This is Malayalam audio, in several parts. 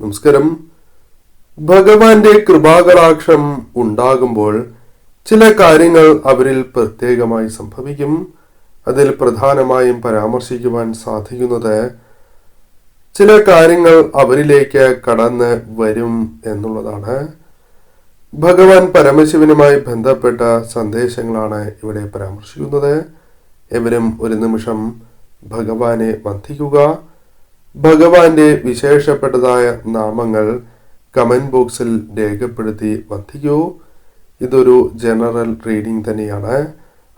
നമസ്കാരം. ഭഗവാന്റെ കൃപാകടാക്ഷം ഉണ്ടാകുമ്പോൾ ചില കാര്യങ്ങൾ അവരിൽ പ്രത്യേകമായി സംഭവിക്കും. അതിൽ പ്രധാനമായും പരാമർശിക്കുവാൻ സാധിക്കുന്നത് ചില കാര്യങ്ങൾ അവരിലേക്ക് കടന്ന് വരും എന്നുള്ളതാണ്. ഭഗവാൻ പരമശിവനുമായി ബന്ധപ്പെട്ട സന്ദേശങ്ങളാണ് ഇവിടെ പരാമർശിക്കുന്നത്. എവരും ഒരു നിമിഷം ഭഗവാനെ വന്ദിക്കുക. ഭഗവാന്റെ വിശേഷപ്പെട്ടതായ നാമങ്ങൾ കമന്റ് ബോക്സിൽ രേഖപ്പെടുത്തി വധിക്കൂ. ഇതൊരു ജനറൽ റീഡിംഗ് തന്നെയാണ്.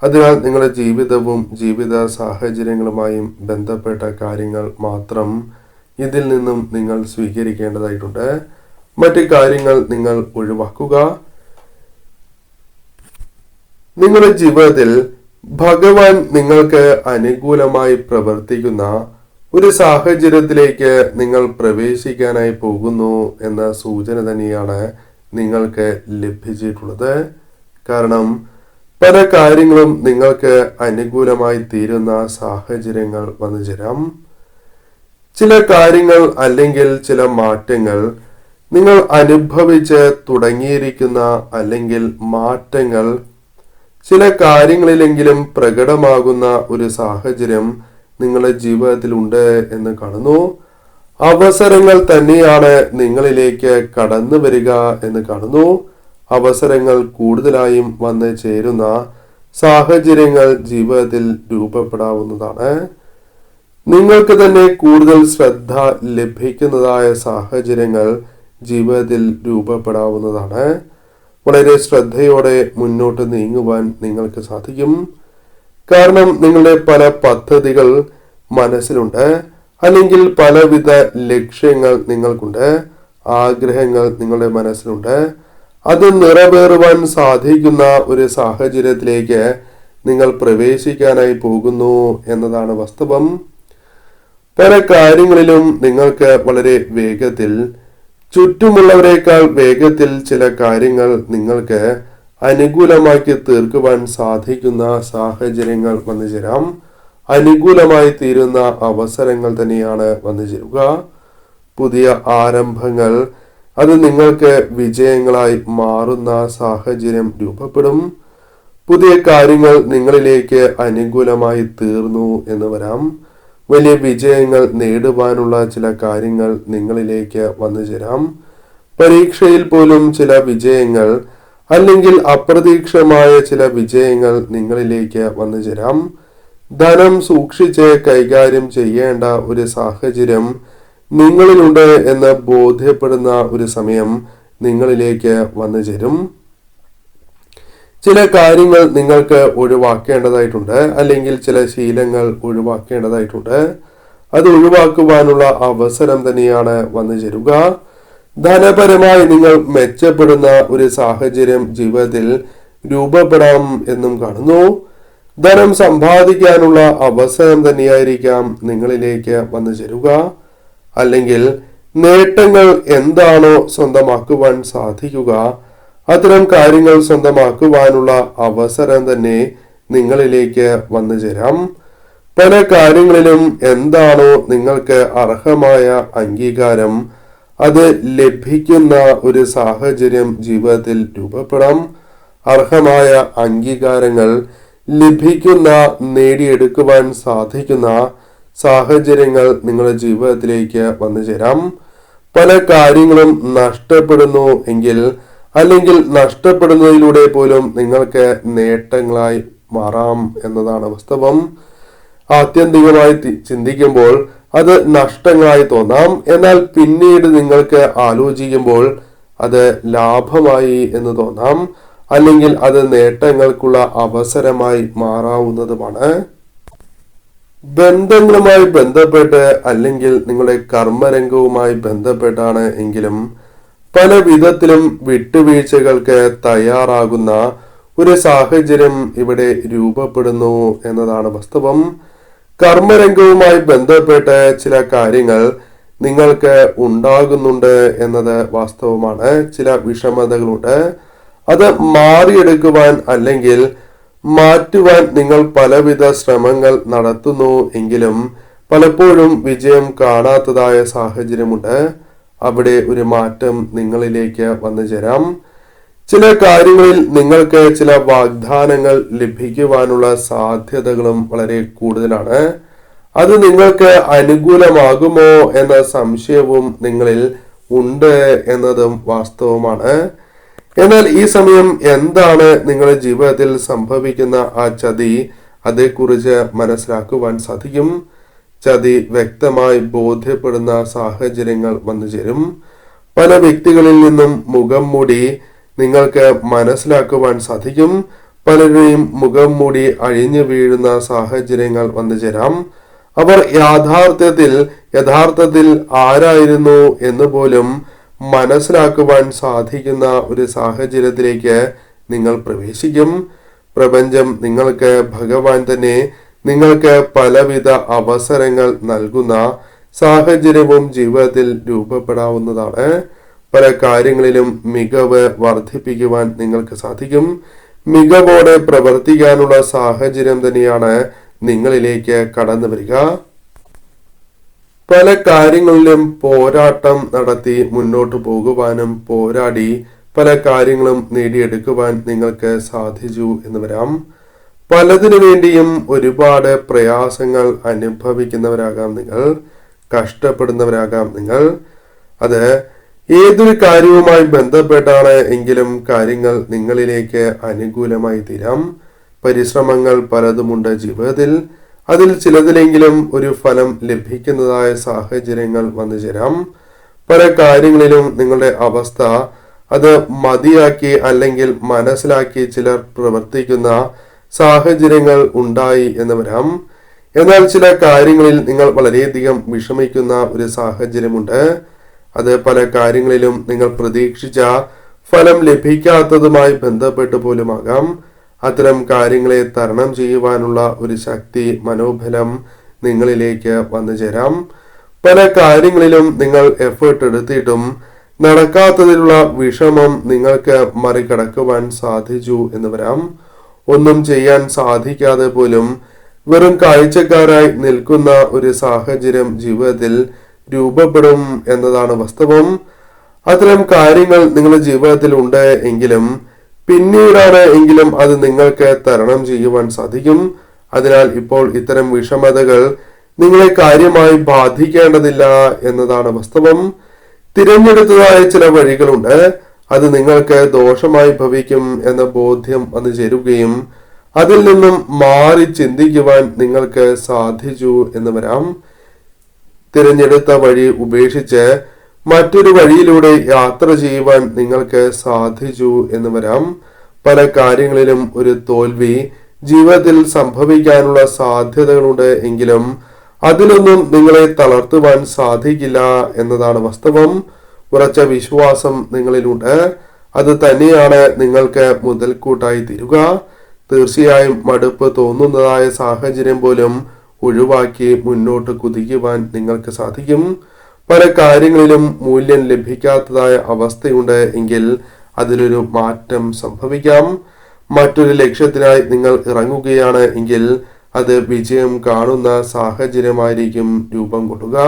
അതിനാൽ നിങ്ങളുടെ ജീവിതവും ജീവിത സാഹചര്യങ്ങളുമായും ബന്ധപ്പെട്ട കാര്യങ്ങൾ മാത്രം ഇതിൽ നിന്നും നിങ്ങൾ സ്വീകരിക്കേണ്ടതായിട്ടുണ്ട്. മറ്റ് കാര്യങ്ങൾ നിങ്ങൾ ഒഴിവാക്കുക. നിങ്ങളുടെ ജീവിതത്തിൽ ഭഗവാൻ നിങ്ങൾക്ക് അനുകൂലമായി പ്രവർത്തിക്കുന്ന ഒരു സാഹചര്യത്തിലേക്ക് നിങ്ങൾ പ്രവേശിക്കാനായി പോകുന്നു എന്ന സൂചന തന്നെയാണ് നിങ്ങൾക്ക് ലഭിച്ചിട്ടുള്ളത്. കാരണം പല കാര്യങ്ങളും നിങ്ങൾക്ക് അനുകൂലമായി തീരുന്ന സാഹചര്യങ്ങൾ വന്നു ചേരാം. ചില കാര്യങ്ങൾ അല്ലെങ്കിൽ ചില മാറ്റങ്ങൾ നിങ്ങൾ അനുഭവിച്ച് തുടങ്ങിയിരിക്കുന്ന അല്ലെങ്കിൽ മാറ്റങ്ങൾ ചില കാര്യങ്ങളിലെങ്കിലും പ്രകടമാകുന്ന ഒരു സാഹചര്യം നിങ്ങളുടെ ജീവിതത്തിൽ ഉണ്ട് എന്ന് കാണുന്നു. അവസരങ്ങൾ തന്നെയാണ് നിങ്ങളിലേക്ക് കടന്നു വരിക എന്ന് കാണുന്നു. അവസരങ്ങൾ കൂടുതലായും വന്ന് ചേരുന്ന സാഹചര്യങ്ങൾ ജീവിതത്തിൽ രൂപപ്പെടാവുന്നതാണ്. നിങ്ങൾക്ക് തന്നെ കൂടുതൽ ശ്രദ്ധ ലഭിക്കുന്നതായ സാഹചര്യങ്ങൾ ജീവിതത്തിൽ രൂപപ്പെടാവുന്നതാണ്. വളരെ ശ്രദ്ധയോടെ മുന്നോട്ട് നീങ്ങുവാൻ നിങ്ങൾക്ക് സാധിക്കും. കാരണം നിങ്ങളുടെ പല പദ്ധതികൾ മനസ്സിലുണ്ട്. അല്ലെങ്കിൽ പലവിധ ലക്ഷ്യങ്ങൾ നിങ്ങൾക്കുണ്ട്. ആഗ്രഹങ്ങൾ നിങ്ങളുടെ മനസ്സിലുണ്ട്. അത് നിറവേറുവാൻ സാധിക്കുന്ന ഒരു സാഹചര്യത്തിലേക്ക് നിങ്ങൾ പ്രവേശിക്കാനായി പോകുന്നു എന്നതാണ് വാസ്തവം. പല കാര്യങ്ങളിലും നിങ്ങൾക്ക് വളരെ വേഗത്തിൽ ചുറ്റുമുള്ളവരെക്കാൾ വേഗത്തിൽ ചില കാര്യങ്ങൾ നിങ്ങൾക്ക് അനുകൂലമാക്കി തീർക്കുവാൻ സാധിക്കുന്ന സാഹചര്യങ്ങൾ വന്നു ചേരാം അനുകൂലമായി തീരുന്ന അവസരങ്ങൾ തന്നെയാണ് വന്നു ചേരുക പുതിയ ആരംഭങ്ങൾ. അത് നിങ്ങൾക്ക് വിജയങ്ങളായി മാറുന്ന സാഹചര്യം രൂപപ്പെടും. പുതിയ കാര്യങ്ങൾ നിങ്ങളിലേക്ക് അനുകൂലമായി തീർന്നു എന്ന് വരാം. വലിയ വിജയങ്ങൾ നേടുവാനുള്ള ചില കാര്യങ്ങൾ നിങ്ങളിലേക്ക് വന്നു ചേരാം പരീക്ഷയിൽ പോലും ചില വിജയങ്ങൾ അല്ലെങ്കിൽ അപ്രതീക്ഷമായ ചില വിജയങ്ങൾ നിങ്ങളിലേക്ക് വന്നു ചേരാം. ധനം സൂക്ഷിച്ച് കൈകാര്യം ചെയ്യേണ്ട ഒരു സാഹചര്യം നിങ്ങളിലുണ്ട് എന്ന് ബോധ്യപ്പെടുന്ന ഒരു സമയം നിങ്ങളിലേക്ക് വന്നു ചേരും. ചില കാര്യങ്ങൾ നിങ്ങൾക്ക് ഒഴിവാക്കേണ്ടതായിട്ടുണ്ട് അല്ലെങ്കിൽ ചില ശീലങ്ങൾ ഒഴിവാക്കേണ്ടതായിട്ടുണ്ട്. അത് ഒഴിവാക്കുവാനുള്ള അവസരം തന്നെയാണ് വന്നു ചേരുക. ധനപരമായി നിങ്ങൾ മെച്ചപ്പെടുന്ന ഒരു സാഹചര്യം ജീവിതത്തിൽ രൂപപ്പെടാം എന്നും കാണുന്നു. ധനം സമ്പാദിക്കാനുള്ള അവസരം തന്നെയായിരിക്കാം നിങ്ങളിലേക്ക് വന്നു ചേരുക. അല്ലെങ്കിൽ നേട്ടങ്ങൾ എന്താണോ സ്വന്തമാക്കുവാൻ സാധിക്കുക. അത്തരം കാര്യങ്ങൾ സ്വന്തമാക്കുവാനുള്ള അവസരം തന്നെ നിങ്ങളിലേക്ക് വന്നു ചേരാം. പല കാര്യങ്ങളിലും എന്താണോ നിങ്ങൾക്ക് അർഹമായ അംഗീകാരം അത് ലഭിക്കുന്ന ഒരു സാഹചര്യം ജീവിതത്തിൽ രൂപപ്പെടാം. അർഹമായ അംഗീകാരങ്ങൾ ലഭിക്കുന്ന നേടിയെടുക്കുവാൻ സാധിക്കുന്ന സാഹചര്യങ്ങൾ നിങ്ങളുടെ ജീവിതത്തിലേക്ക് വന്നു ചേരാം. പല കാര്യങ്ങളും നഷ്ടപ്പെടുന്നു എങ്കിൽ അല്ലെങ്കിൽ നഷ്ടപ്പെടുന്നതിലൂടെ പോലും നിങ്ങൾക്ക് നേട്ടങ്ങളായി മാറാം എന്നതാണ് വാസ്തവം. ആത്യന്തികമായി ചിന്തിക്കുമ്പോൾ അത് നഷ്ടങ്ങളായി തോന്നാം. എന്നാൽ പിന്നീട് നിങ്ങൾക്ക് ആലോചിക്കുമ്പോൾ അത് ലാഭമായി എന്ന് തോന്നാം. അല്ലെങ്കിൽ അത് നേട്ടങ്ങൾക്കുള്ള അവസരമായി മാറാവുന്നതുമാണ്. ബന്ധങ്ങളുമായി ബന്ധപ്പെട്ട് അല്ലെങ്കിൽ നിങ്ങളുടെ കർമ്മരംഗവുമായി ബന്ധപ്പെട്ടാണ് എങ്കിലും പല വിധത്തിലും വിട്ടുവീഴ്ചകൾക്ക് തയ്യാറാകുന്ന ഒരു സാഹചര്യം ഇവിടെ രൂപപ്പെടുന്നു എന്നതാണ് വാസ്തവം. കർമ്മരംഗവുമായി ബന്ധപ്പെട്ട് ചില കാര്യങ്ങൾ നിങ്ങൾക്ക് ഉണ്ടാകുന്നുണ്ട് എന്നത് വാസ്തവമാണ്. ചില വിഷമതകളുണ്ട്. അത് മാറിയെടുക്കുവാൻ അല്ലെങ്കിൽ മാറ്റുവാൻ നിങ്ങൾ പലവിധ ശ്രമങ്ങൾ നടത്തുന്നു എങ്കിലും പലപ്പോഴും വിജയം കാണാത്തതായ സാഹചര്യമുണ്ട്. അവിടെ ഒരു മാറ്റം നിങ്ങളിലേക്ക് വന്നു ചേരാം ചില കാര്യങ്ങളിൽ നിങ്ങൾക്ക് ചില വാഗ്ദാനങ്ങൾ ലഭിക്കുവാനുള്ള സാധ്യതകളും വളരെ കൂടുതലാണ്. അത് നിങ്ങൾക്ക് അനുകൂലമാകുമോ എന്ന സംശയവും നിങ്ങളിൽ ഉണ്ട് എന്നതും വാസ്തവമാണ്. എന്നാൽ ഈ സമയം എന്താണ് നിങ്ങളുടെ ജീവിതത്തിൽ സംഭവിക്കുന്ന ആ ചതി? അതേക്കുറിച്ച് മനസ്സിലാക്കുവാൻ സാധിക്കും. ചതി വ്യക്തമായി ബോധ്യപ്പെടുന്ന സാഹചര്യങ്ങൾ വന്നു ചേരും പല വ്യക്തികളിൽ നിന്നും മുഖം മൂടി നിങ്ങൾക്ക് മനസ്സിലാക്കുവാൻ സാധിക്കും. പലരുടെയും മുഖം മൂടി അഴിഞ്ഞു വീഴുന്ന സാഹചര്യങ്ങൾ വന്നു ചേരാം. അവർ യാഥാർത്ഥ്യത്തിൽ യഥാർത്ഥത്തിൽ ആരായിരുന്നു എന്ന് പോലും മനസ്സിലാക്കുവാൻ സാധിക്കുന്ന ഒരു സാഹചര്യത്തിലേക്ക് നിങ്ങൾ പ്രവേശിക്കും. പ്രപഞ്ചം നിങ്ങൾക്ക് ഭഗവാൻ തന്നെ നിങ്ങൾക്ക് പലവിധ അവസരങ്ങൾ നൽകുന്ന സാഹചര്യവും ജീവിതത്തിൽ രൂപപ്പെടാവുന്നതാണ്. പല കാര്യങ്ങളിലും മികവ് വർദ്ധിപ്പിക്കുവാൻ നിങ്ങൾക്ക് സാധിക്കും. മികവോടെ പ്രവർത്തിക്കാനുള്ള സാഹചര്യം തന്നെയാണ് നിങ്ങളിലേക്ക് കടന്നു വരിക. പല കാര്യങ്ങളിലും പോരാട്ടം നടത്തി മുന്നോട്ട് പോകുവാനും പോരാടി പല കാര്യങ്ങളും നേടിയെടുക്കുവാൻ നിങ്ങൾക്ക് സാധിച്ചു എന്ന് വരാം. പലതിനു വേണ്ടിയും ഒരുപാട് പ്രയാസങ്ങൾ അനുഭവിക്കുന്നവരാകാം നിങ്ങൾ കഷ്ടപ്പെടുന്നവരാകാം നിങ്ങൾ. അത് ഏതൊരു കാര്യവുമായി ബന്ധപ്പെട്ടാണ് എങ്കിലും കാര്യങ്ങൾ നിങ്ങളിലേക്ക് അനുകൂലമായി തീരാം. പരിശ്രമങ്ങൾ പലതുമുണ്ട് ജീവിതത്തിൽ. അതിൽ ചിലതിലെങ്കിലും ഒരു ഫലം ലഭിക്കുന്നതായ സാഹചര്യങ്ങൾ വന്നു ചേരാം. പല കാര്യങ്ങളിലും നിങ്ങളുടെ അവസ്ഥ അത് മതിയാക്കി അല്ലെങ്കിൽ മനസ്സിലാക്കി ചിലർ പ്രവർത്തിക്കുന്ന സാഹചര്യങ്ങൾ ഉണ്ടായി എന്ന് വരാം. എന്നാൽ ചില കാര്യങ്ങളിൽ നിങ്ങൾ വളരെയധികം വിഷമിക്കുന്ന ഒരു സാഹചര്യമുണ്ട്. അത് പല കാര്യങ്ങളിലും നിങ്ങൾ പ്രതീക്ഷിച്ച ഫലം ലഭിക്കാത്തതുമായി ബന്ധപ്പെട്ട് പോലുമാകാം. അത്തരം കാര്യങ്ങളെ തരണം ചെയ്യുവാനുള്ള ഒരു ശക്തി മനോബലം നിങ്ങളിലേക്ക് വന്നു ചേരാം. പല കാര്യങ്ങളിലും നിങ്ങൾ എഫേർട്ട് എടുത്തിട്ടും നടക്കാത്തതിലുള്ള വിഷമം നിങ്ങൾക്ക് മറികടക്കുവാൻ സാധിച്ചു എന്ന് വരാം. ഒന്നും ചെയ്യാൻ സാധിക്കാതെ പോലും വെറും കാഴ്ചക്കാരായി നിൽക്കുന്ന ഒരു സാഹചര്യം ജീവിതത്തിൽ രൂപപ്പെടും എന്നതാണ് വാസ്തവം. അത്തരം കാര്യങ്ങൾ നിങ്ങളുടെ ജീവിതത്തിൽ ഉണ്ട് എങ്കിലും പിന്നീടാണ് എങ്കിലും അത് നിങ്ങൾക്ക് തരണം ചെയ്യുവാൻ സാധിക്കും. അതിനാൽ ഇപ്പോൾ ഇത്തരം വിഷമതകൾ നിങ്ങളെ കാര്യമായി ബാധിക്കേണ്ടതില്ല എന്നതാണ് വാസ്തവം. തിരഞ്ഞെടുത്തതായ ചില വഴികളുണ്ട്. അത് നിങ്ങൾക്ക് ദോഷമായി ഭവിക്കും എന്ന ബോധ്യം വന്നു ചേരുകയും അതിൽ നിന്നും മാറി ചിന്തിക്കുവാൻ നിങ്ങൾക്ക് സാധിച്ചു എന്ന് വരാം. തിരഞ്ഞെടുത്ത വഴി ഉപേക്ഷിച്ച് മറ്റൊരു വഴിയിലൂടെ യാത്ര ചെയ്യുവാൻ നിങ്ങൾക്ക് സാധിച്ചു എന്ന് വരാം. പല കാര്യങ്ങളിലും ഒരു തോൽവി ജീവിതത്തിൽ സംഭവിക്കാനുള്ള സാധ്യതകളുണ്ട് എങ്കിലും അതിലൊന്നും നിങ്ങളെ തളർത്തുവാൻ സാധിക്കില്ല എന്നതാണ് വാസ്തവം. ഉറച്ച വിശ്വാസം നിങ്ങളിലുണ്ട്. അത് തന്നെയാണ് നിങ്ങൾക്ക് മുതൽക്കൂട്ടായി തീരുക. തീർച്ചയായും മടുപ്പ് തോന്നുന്നതായ സാഹചര്യം പോലും ഒഴിവാക്കി മുന്നോട്ട് കുതിക്കുവാൻ നിങ്ങൾക്ക് സാധിക്കും. പല കാര്യങ്ങളിലും മൂല്യം ലഭിക്കാത്തതായ അവസ്ഥയുണ്ട് എങ്കിൽ അതിലൊരു മാറ്റം സംഭവിക്കാം. മറ്റൊരു ലക്ഷ്യത്തിനായി നിങ്ങൾ ഇറങ്ങുകയാണ് എങ്കിൽ അത് വിജയം കാണുന്ന സാഹചര്യമായിരിക്കും രൂപം കൊള്ളുക.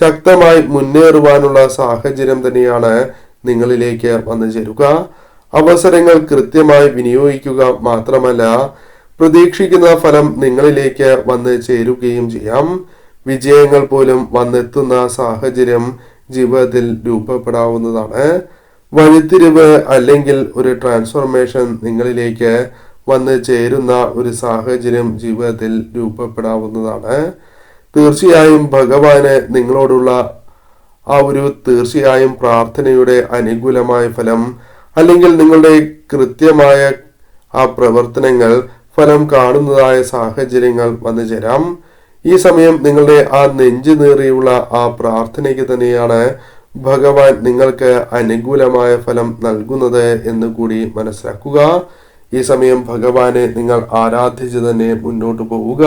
ശക്തമായി മുന്നേറുവാനുള്ള സാഹചര്യം തന്നെയാണ് നിങ്ങളിലേക്ക് വന്നു ചേരുക. അവസരങ്ങൾ കൃത്യമായി വിനിയോഗിക്കുക മാത്രമല്ല പ്രതീക്ഷിക്കുന്ന ഫലം നിങ്ങളിലേക്ക് വന്ന് ചേരുകയും ചെയ്യാം. വിജയങ്ങൾ പോലും വന്നെത്തുന്ന സാഹചര്യം ജീവിതത്തിൽ രൂപപ്പെടാവുന്നതാണ്. വഴിത്തിരിവ് അല്ലെങ്കിൽ ഒരു ട്രാൻസ്ഫോർമേഷൻ നിങ്ങളിലേക്ക് വന്ന് ചേരുന്ന ഒരു സാഹചര്യം ജീവിതത്തിൽ രൂപപ്പെടാവുന്നതാണ്. തീർച്ചയായും ഭഗവാന് നിങ്ങളോടുള്ള ആ ഒരു തീർച്ചയായും പ്രാർത്ഥനയുടെ അനുകൂലമായ ഫലം അല്ലെങ്കിൽ നിങ്ങളുടെ കൃത്യമായ ആ പ്രവർത്തനങ്ങൾ ഫലം കാണുന്നതായ സാഹചര്യങ്ങൾ വന്നു ചേരാം. ഈ സമയം നിങ്ങളുടെ ആ നെഞ്ചു നേറിയുള്ള ആ പ്രാർത്ഥനയ്ക്ക് തന്നെയാണ് ഭഗവാൻ നിങ്ങൾക്ക് അനുകൂലമായ ഫലം നൽകുന്നത് എന്ന് കൂടി മനസ്സിലാക്കുക. ഈ സമയം ഭഗവാനെ നിങ്ങൾ ആരാധിച്ച് തന്നെ മുന്നോട്ട് പോവുക.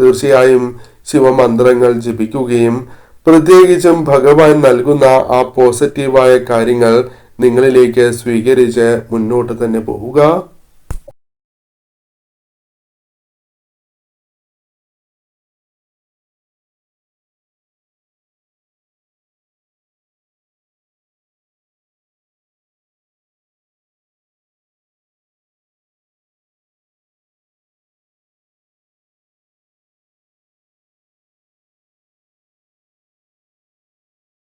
തീർച്ചയായും ശിവമന്ത്രങ്ങൾ ജപിക്കുകയും പ്രത്യേകിച്ചും ഭഗവാൻ നൽകുന്ന ആ പോസിറ്റീവായ കാര്യങ്ങൾ നിങ്ങളിലേക്ക് സ്വീകരിച്ച് മുന്നോട്ട് തന്നെ പോവുക.